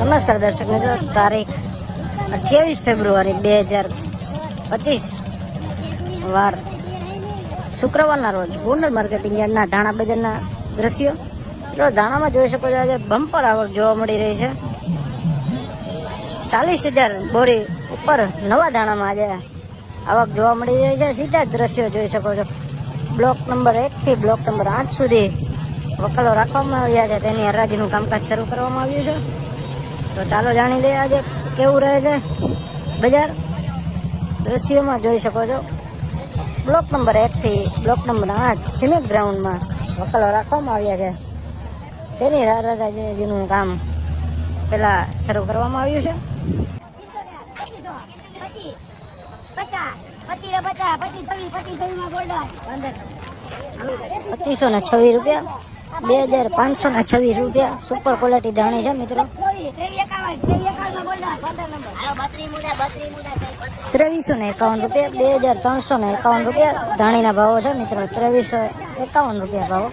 નમસ્કાર દર્શક મિત્રો, તારીખ અઠ્યાવીસ ફેબ્રુઆરી બે હજાર પચીસ વાર શુક્રવારના રોજ ગોંડલ માર્કેટિંગ યાર્ડના ધાણા બજારના દ્રશ્યો. જો ધાણામાં જોઈ શકો છો આજે બમ્પર આવક જોવા મળી રહી છે. ચાલીસ હજાર બોરી ઉપર નવા ધાણામાં આજે આવક જોવા મળી રહી છે. સીધા દ્રશ્યો જોઈ શકો છો. બ્લોક નંબર એકથી બ્લોક નંબર આઠ સુધી વકલો રાખવામાં આવ્યા છે. તેની હરાજીનું કામકાજ શરૂ કરવામાં આવ્યું છે. તો ચાલો જાણી લઈએ આજે કેવું રહે છે બજાર? દ્રશ્યોમાં જોઈ શકો છો. બ્લોક નંબર એકથી બ્લોક નંબર આઠ સિમેન્ટ ગ્રાઉન્ડમાં વકલો રાખવામાં આવ્યા છે. તેની હરાજીનું કામ પેલા શરૂ કરવામાં આવ્યું છે. પચીસો ને છવ્વીસ રૂપિયા. બે હજાર પાંચસો ને છવ્વીસ રૂપિયા. સુપર ક્વોલિટી ધાણી છે, મિત્રો. ત્રેવીસો ને એકાવન રૂપિયા. બે હજાર ત્રણસો ને એકાવન રૂપિયા. ધાણીના ભાવો છે, મિત્રો. ત્રેવીસો એકાવન રૂપિયા ભાવો.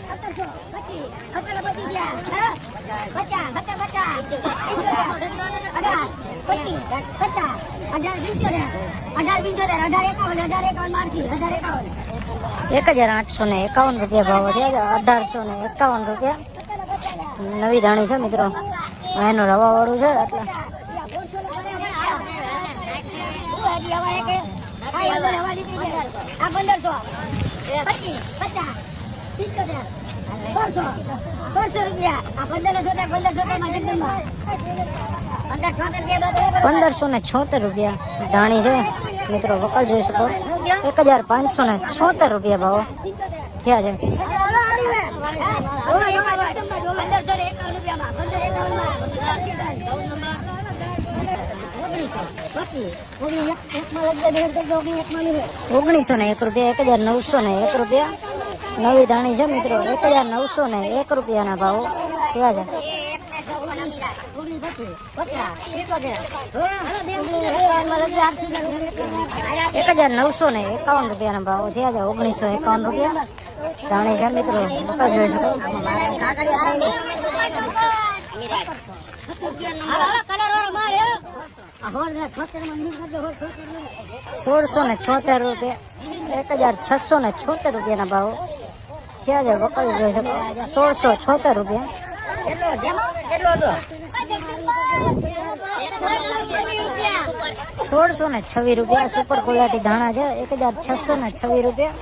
એક હજાર આઠસો ને એકાવન રૂપિયા ભાવ છે અઢારસો ને એકાવન રૂપિયા. નવી ધાણી છે મિત્રો. એનું રવા વાળું છે એટલે. પંદરસો. ને છોતેર રૂપિયા. ધાણી છે. મિત્રો, વકલ જોઈ શકો. એક હજાર પાંચસો ને છોતેર રૂપિયા ભાવો. થયા છે. ઓગણીસો ને એક રૂપિયા, એક હજાર નવસો ને એક રૂપિયા. નવી ધાણી છે મિત્રો. એક હજાર નવસો ને એક રૂપિયાના ભાવો થયા છે. એક હજાર નવસો ને એકાવન રૂપિયાના ભાવો થયા છે. ઓગણીસો એકાવન રૂપિયા. ધાણી છે મિત્રો. વકલ જોઈ શકો. સોળસો ને છોતેર રૂપિયા. એક હજાર છસો ને છોતેર રૂપિયાના ભાવો થયા જે વકલ જોઈ શકો સોળસો છોતેર રૂપિયા. સોળસો ને છવ્વીસ રૂપિયા. સુપર ક્વોલિટી ધાણા છે. એક હજાર છસો ને છવ્વીસ રૂપિયા.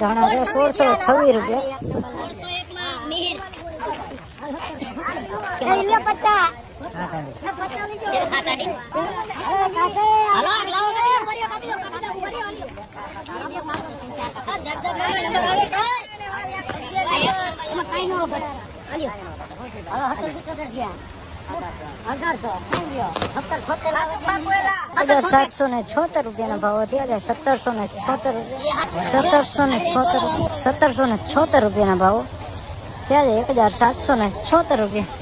ધાણા છે સોળસો છવ્વીસ રૂપિયા હજાર સાતસો ને છોતેર રૂપિયાના ભાવ હતી છે સત્તરસો ને છોતેર સત્તરસો ને છોતેર સત્તરસો ને છોતેર રૂપિયાના ભાવ ત્યારે એક હજાર સાતસો ને છોતેર રૂપિયા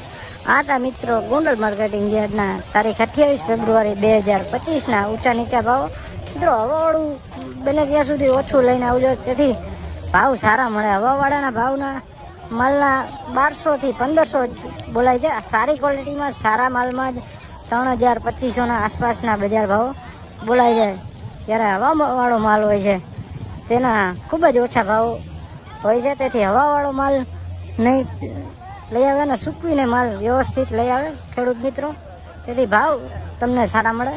આ હતા મિત્રો ગોંડલ માર્કેટિંગ યાર્ડના તારીખ અઠ્યાવીસ ફેબ્રુઆરી બે હજાર પચીસના ઊંચા નીચા ભાવ મિત્રો હવાવાળું બને ત્યાં સુધી ઓછું લઈને આવજો તેથી ભાવ સારા મળે, હવાવાળાના ભાવના માલના બારસો થી પંદરસો બોલાય છે. સારી ક્વોલિટીમાં સારા માલમાં જ ત્રણ હજાર પચીસોના આસપાસના બજાર ભાવ બોલાય છે. જ્યારે હવાવાળો માલ હોય છે, તેના ખૂબ જ ઓછા ભાવ હોય છે. તેથી હવાવાળો માલ નહીં લઈ આવે અને સૂકવીને માલ વ્યવસ્થિત લઈ આવે ખેડૂત મિત્રો. તેથી ભાવ તમને સારા મળે.